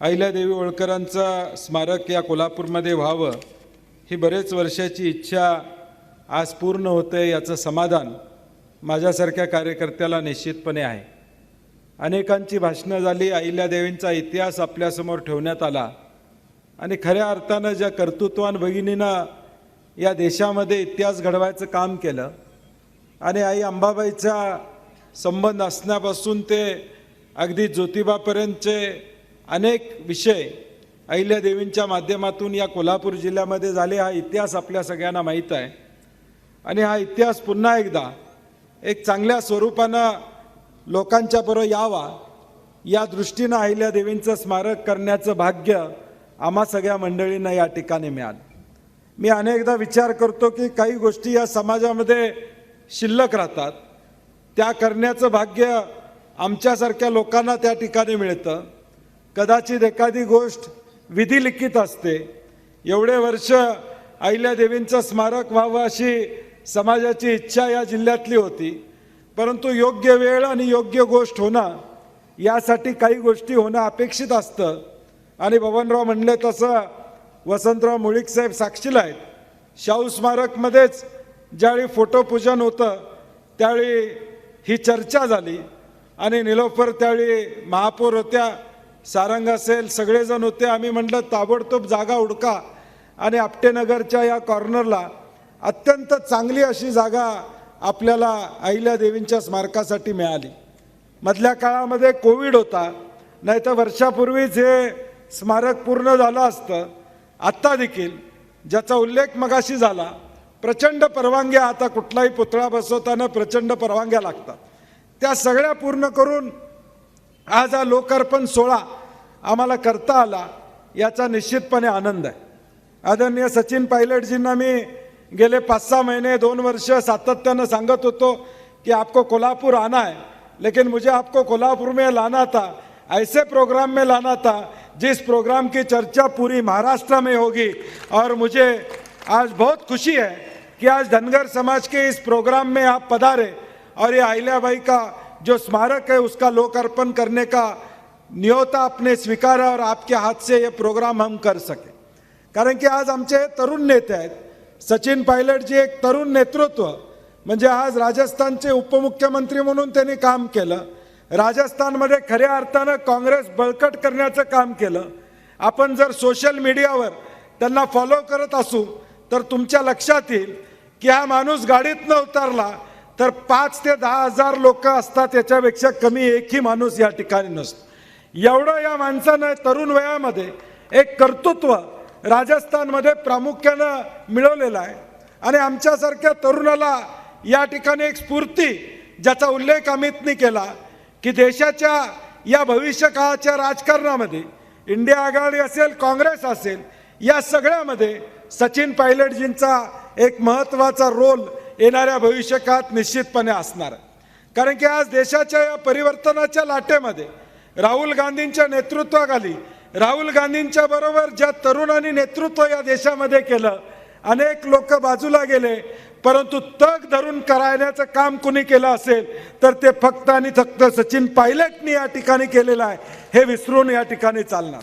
अहिल्यादेवी होळकरांचं स्मारक या कोल्हापूरमध्ये व्हावं ही बरेच वर्षाची इच्छा आज पूर्ण होते याचं समाधान माझ्यासारख्या कार्यकर्त्याला निश्चितपणे आहे. अनेकांची भाषणं झाली अहिल्यादेवींचा इतिहास आपल्यासमोर ठेवण्यात आला. आणि खऱ्या अर्थानं ज्या कर्तृत्वान भगिनीनं या देशामध्ये इतिहास घडवायचं काम केलं आणि आई अंबाबाईचा संबंध असण्यापासून ते अगदी ज्योतिबापर्यंतचे अनेक विषय अहिल्यादेवींच्या माध्यमातून या कोल्हापूर जिल्ह्यामध्ये झाले. हा इतिहास आपल्या सगळ्यांना माहीत आहे. आणि हा इतिहास पुन्हा एकदा एक चांगल्या स्वरूपानं लोकांच्या बरोबर यावा या दृष्टीनं अहिल्यादेवींचं स्मारक करण्याचं भाग्य आम्हा सगळ्या मंडळींना या ठिकाणी मिळालं. मी अनेकदा विचार करतो की काही गोष्टी या समाजामध्ये शिल्लक राहतात. त्या करण्याचं भाग्य आमच्यासारख्या लोकांना त्या ठिकाणी मिळतं. कदाचित एखादी गोष्ट विधिलिखित असते. एवढे वर्ष अहिल्यादेवींचं स्मारक व्हावं अशी समाजाची इच्छा या जिल्ह्यातली होती. परंतु योग्य वेळ आणि योग्य गोष्ट होणं यासाठी काही गोष्टी होणं अपेक्षित असतं. आणि बबनराव म्हणले तसं वसंतराव मुळीक साहेब साक्षीला आहेत. शाहू स्मारकमध्येच ज्यावेळी फोटोपूजन होतं त्यावेळी ही चर्चा झाली. आणि निलोफर त्यावेळी महापौर होत्या सारंग असेल सगळेजण होते. आम्ही म्हटलं ताबडतोब जागा उडका. आणि आपटेनगरच्या या कॉर्नरला अत्यंत चांगली अशी जागा आपल्याला अहिल्यादेवींच्या स्मारकासाठी मिळाली. मधल्या काळामध्ये कोविड होता. नाही तर वर्षापूर्वीच हे स्मारक पूर्ण झालं असतं. आत्ता देखील ज्याचा उल्लेख मगाशी झाला प्रचंड परवानग्या आता कुठलाही पुतळा बसवताना प्रचंड परवानग्या लागतात. त्या सगळ्या पूर्ण करून आज हा लोकार्पण सोहळा आम्हाला करता आला याचा निश्चितपणे आनंद आहे. आदरणीय सचिन पायलटजींना मी गेले पाच सहा महीने दोन वर्ष सातत्यानं सांगत होतो कि आपको कोल्हापुर आना है लेकिन मुझे आपको कोल्हापुर में लाना था ऐसे प्रोग्राम में लाना था जिस प्रोग्राम की चर्चा पूरी महाराष्ट्र में होगी। और मुझे आज बहुत खुशी है कि आज धनगर समाज के इस प्रोग्राम में आप पधारे और ये अहिल्याबाई का जो स्मारक है उसका लोकार्पण करने का नियोता आपने स्वीकारा और आपके हाथ से ये प्रोग्राम हम कर सके। कारण की आज आमचे तरुण नेते आहेत सचिन पायलटजी एक तरुण नेतृत्व। म्हणजे आज राजस्थानचे उपमुख्यमंत्री म्हणून त्यांनी काम केलं। राजस्थानमध्ये खऱ्या अर्थानं काँग्रेस बळकट करण्याचं काम केलं। आपण जर सोशल मीडियावर त्यांना फॉलो करत असू तर तुमच्या लक्षात येईल की हा माणूस गाडीत न उतरला तर पाच ते दहा हजार लोक असतात याच्यापेक्षा कमी एकही माणूस या ठिकाणी नसतो. एवढं या माणसानं तरुण वयामध्ये एक कर्तृत्व राजस्थानमध्ये प्रामुख्यानं मिळवलेलं आहे. आणि आमच्यासारख्या तरुणाला या ठिकाणी एक स्फूर्ती ज्याचा उल्लेख अमितनी केला की देशाच्या या भविष्यकाळाच्या राजकारणामध्ये इंडिया आघाडी असेल काँग्रेस असेल या सगळ्यामध्ये सचिन पायलटजींचा एक महत्त्वाचा रोल येणाऱ्या भविष्यकाळात निश्चितपणे असणार. कारण की आज देशाच्या या परिवर्तनाच्या लाटेमध्ये राहुल गांधींच्या नेतृत्वाखाली राहुल गांधींच्या बरोबर ज्या तरुणांनी नेतृत्व या देशामध्ये केलं अनेक लोक बाजूला गेले परंतु तग धरून करायण्याचं काम कुणी केलं असेल तर ते फक्त आणि फक्त सचिन पायलटनी या ठिकाणी केलेलं आहे हे विसरून या ठिकाणी चालणार.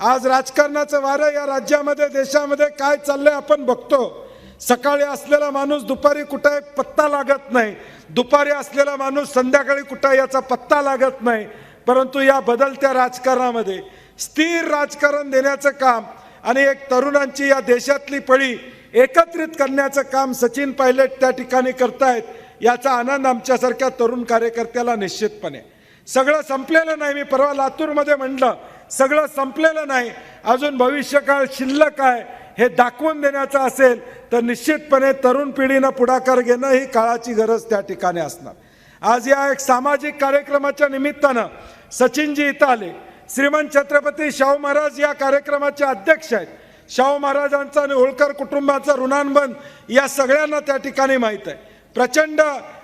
आज राजकारणाचं वारं या राज्यामध्ये देशामध्ये काय चाललंय आपण बघतो. सकाळी असलेला माणूस दुपारी कुठे पत्ता लागत नाही. दुपारी असलेला माणूस संध्याकाळी कुठे याचा पत्ता लागत नाही. परंतु या बदलत्या राजकारणामध्ये स्थिर राजकारण देण्याचं काम आणि एक तरुणांची या देशातली पळी एकत्रित करण्याचं काम सचिन पायलट त्या ठिकाणी करतायत याचा आनंद आमच्यासारख्या तरुण कार्यकर्त्याला निश्चितपणे. सगळं संपलेलं नाही. मी परवा लातूरमध्ये म्हटलं सगळं संपलेलं नाही. अजून भविष्यकाळ शिल्लक आहे. हे दाखवून देण्याचं असेल तर निश्चितपणे तरुण पिढीनं पुढाकार घेणं ही काळाची गरज त्या ठिकाणी असणार. आज या एक सामाजिक कार्यक्रमाच्या निमित्तानं सचिनजी इथं आले श्रीमंत छत्रपती शाहू महाराज या कार्यक्रमाचे अध्यक्ष आहेत. शाहू महाराजांचा आणि होळकर कुटुंबाचा ऋणानुबंध या सगळ्यांना त्या ठिकाणी माहीत आहे. प्रचंड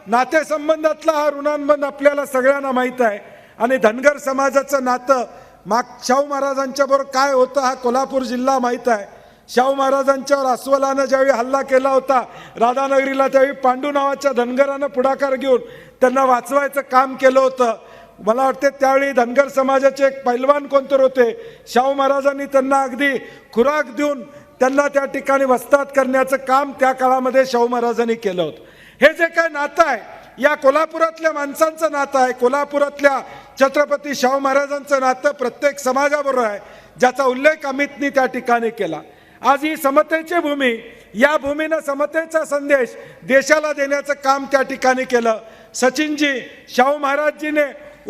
नातेसंबंधातला हा ऋणानुबंध आपल्याला सगळ्यांना माहीत आहे. आणि धनगर समाजाचं नातं माग शाहू महाराजांच्या बरोबर काय होतं हा कोल्हापूर जिल्हा माहीत आहे. शाहू महाराजांच्यावर अस्वलानं ज्यावेळी हल्ला केला होता राधानगरीला त्यावेळी पांडू नावाच्या धनगरानं पुढाकार घेऊन त्यांना वाचवायचं काम केलं होतं. मला वाटते त्यावेळी धनगर समाजाचे एक पैलवान कोणतर होते शाहू महाराजांनी त्यांना अगदी खुराक देऊन त्यांना त्या ठिकाणी वस्तात करण्याचं काम त्या काळामध्ये शाहू महाराजांनी केलं होतं. हे जे काय नातं आहे या कोल्हापुरातल्या माणसांचं नातं आहे कोल्हापुरातल्या छत्रपती शाहू महाराजांचं नातं प्रत्येक समाजाबरोबर आहे ज्याचा उल्लेख अमितनी त्या ठिकाणी केला. आज ही समतेची भूमी या भूमीनं समतेचा संदेश देशाला देण्याचं काम त्या ठिकाणी केलं. सचिनजी शाहू महाराजजीने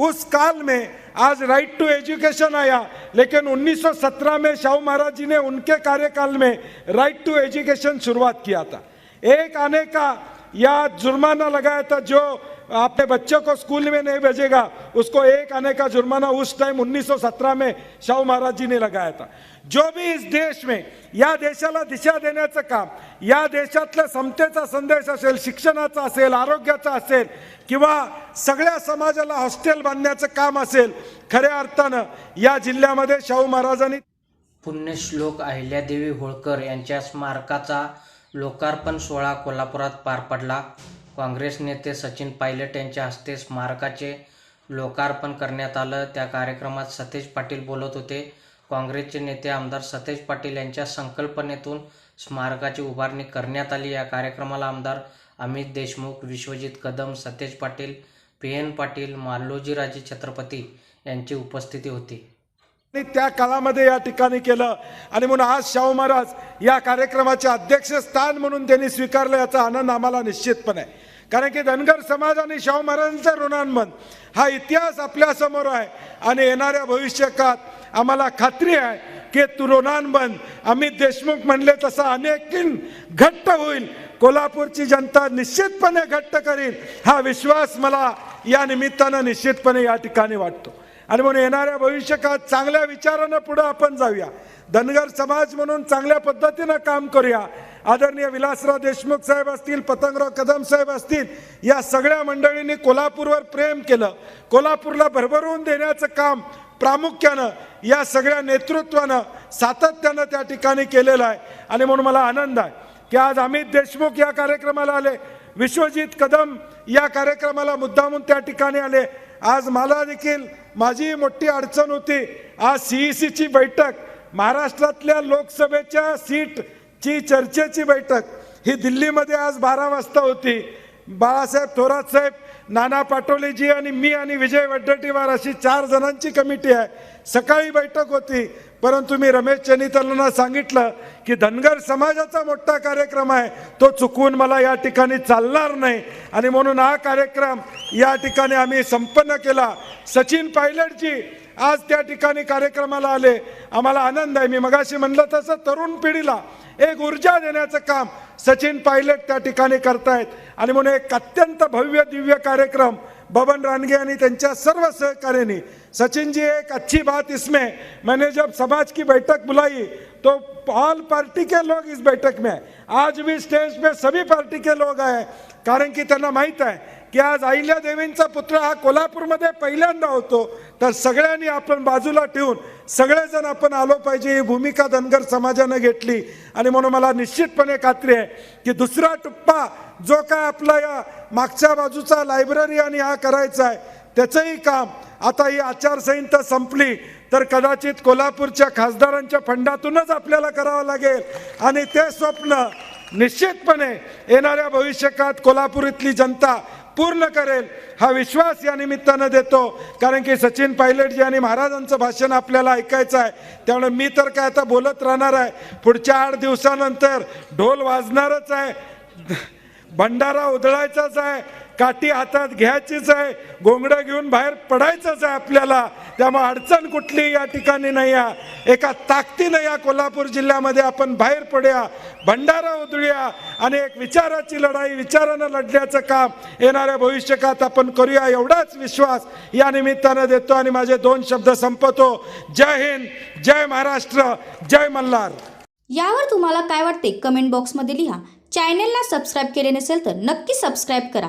उस काल में आज राइट टू एजुकेशन आया लेकिन 1917 में शाहू महाराज जी ने उनके कार्यकाल में राइट टू एजुकेशन शुरुआत किया था. एक आने का या जुर्माना लगाया था जो अपने बच्चों को स्कूल में नहीं भेजेगा। उसको एक आने का जुर्माना उस टाइम 1917 में शाहू महाराज जी ने लगाया था। जो भी इस देश में या देशाला दिशा देण्याचं काम या देशातल्या समतेचा संदेश असेल शिक्षणाचा असेल आरोग्याचा असेल किंवा सगळ्या समाजाला हॉस्टेल बांधण्याचं काम असेल खऱ्या अर्थानं या जिल्ह्यामध्ये शाहू महाराजांनी पुण्यश्लोक अहिल्यादेवी होळकर यांच्या स्मारकाचा लोकार्पण सोहळा कोल्हापुरात पार पडला. काँग्रेस नेते सचिन पायलट यांच्या हस्ते स्मारकाचे लोकार्पण करण्यात आलं. त्या कार्यक्रमात सतेज पाटील बोलत होते. काँग्रेसचे नेते आमदार सतेज पाटील यांच्या संकल्पनेतून स्मारकाची उभारणी करण्यात आली. या कार्यक्रमाला आमदार अमित देशमुख विश्वजित कदम सतेज पाटील पी एन पाटील मालोजीराजे छत्रपती यांची उपस्थिती होती. आणि त्या काळामध्ये या ठिकाणी केलं. आणि म्हणून आज शाहू महाराज या कार्यक्रमाचे अध्यक्षस्थान म्हणून त्यांनी स्वीकारलं याचा आनंद आम्हाला निश्चितपणे. आहे कारण की धनगर समाज आणि शाहू महाराजांचा ऋणांबन हा इतिहास आपल्यासमोर आहे. आणि येणाऱ्या भविष्यकाळात आम्हाला खात्री आहे की तू ऋणांबन अमित देशमुख म्हणले तसा अनेक घट्ट होईल. कोल्हापूरची जनता निश्चितपणे घट्ट करील. हा विश्वास मला या निमित्तानं निश्चितपणे या ठिकाणी वाटतो. आणि म्हणून येणाऱ्या भविष्यकाळात चांगल्या विचारानं पुढं आपण जाऊया. धनगर समाज म्हणून चांगल्या पद्धतीनं काम करूया. आदरणीय विलासराव देशमुख साहेब असतील पतंगराव कदम साहेब असतील या सगळ्या मंडळींनी कोल्हापूरवर प्रेम केलं. कोल्हापूरला भरभरून देण्याचं काम प्रामुख्यानं या सगळ्या नेतृत्वानं सातत्यानं त्या ठिकाणी केलेलं आहे. आणि म्हणून मला आनंद आहे की आज अमित देशमुख या कार्यक्रमाला आले विश्वजित कदम या कार्यक्रमाला मुद्दामून त्या ठिकाणी आले. आज मला देखील माझी मोठी अडचण होती. आज सीईसीची बैठक महाराष्ट्रातल्या लोकसभेच्या सीट जी चर्चेची बैठक ही दिल्लीमध्ये आज बारा वाजता होती. बाळासाहेब थोरात साहेब नाना पाटोलेजी आणि मी आणि विजय वड्डेटीवार अशी चार जणांची कमिटी आहे. सकाळी बैठक होती परंतु मी रमेश चनितलांना सांगितलं की धनगर समाजाचा मोठा कार्यक्रम आहे तो चुकवून मला या ठिकाणी चालणार नाही. आणि म्हणून हा कार्यक्रम या ठिकाणी आम्ही संपन्न केला. सचिन पायलटजी आज त्या ठिकाणी कार्यक्रमाला आले. आम्हाला आनंद आहे. मी मगाशी म्हणलं तसं तरुण पिढीला एक ऊर्जा देण्याचं काम सचिन पायलट त्या ठिकाणी करतायत. आणि म्हणून एक अत्यंत भव्य दिव्य कार्यक्रम बबन रानगे आणि त्यांच्या सर्व सहकार्यांनी. सचिन जी एक अच्छी बात इसमें. मैंने जब समाज की बैठक बुलाई तो ऑल पार्टी के लोग इस बैठक में आज भी स्टेज पे सभी पार्टी के लोग आए कारण की त्यांना माहीत आहे की आज अहिल्यादेवींचा पुत्र हा कोल्हापूरमध्ये पहिल्यांदा होतो. तर सगळ्यांनी आपण बाजूला ठेवून सगळेजण आपण आलो पाहिजे ही भूमिका धनगर समाजानं घेतली. आणि म्हणून मला निश्चितपणे खात्री आहे की दुसरा टप्पा जो काय आपला या मागच्या बाजूचा लायब्ररी आणि हा करायचा आहे त्याचंही काम आता ही आचारसंहिता संपली तर कदाचित कोल्हापूरच्या खासदारांच्या फंडातूनच आपल्याला करावं लागेल. आणि ते स्वप्न निश्चितपणे येणाऱ्या भविष्यकाळात कोल्हापूर इथली जनता पूर्ण करेल. हा विश्वास या निमित्तानं देतो. कारण की सचिन पायलटजी आणि महाराजांचं भाषण आपल्याला ऐकायचं आहे. त्यामुळे मी तर काय आता बोलत राहणार आहे. पुढच्या आठ दिवसानंतर ढोल वाजणारच आहे. भंडारा उधळायचाच आहे. काठी हातात घ्यायचीच आहे गोंगडं घेऊन बाहेर पडायचंच आहे आपल्याला. त्यामुळे अडचण कुठली या ठिकाणी नाही आहे. एका ताकदीनं या कोल्हापूर जिल्ह्यामध्ये आपण बाहेर पडूया भंडारा उधळूया आणि एक विचाराची लढाई विचारानं लढण्याचं काम येणाऱ्या भविष्यकात आपण करूया एवढाच विश्वास या निमित्तानं देतो आणि माझे दोन शब्द संपतो. जय हिंद जय महाराष्ट्र जय मल्हार. यावर तुम्हाला काय वाटते? कमेंट बॉक्समध्ये लिहा. चॅनेलला सबस्क्राईब केले नसेल तर नक्की सबस्क्राईब करा.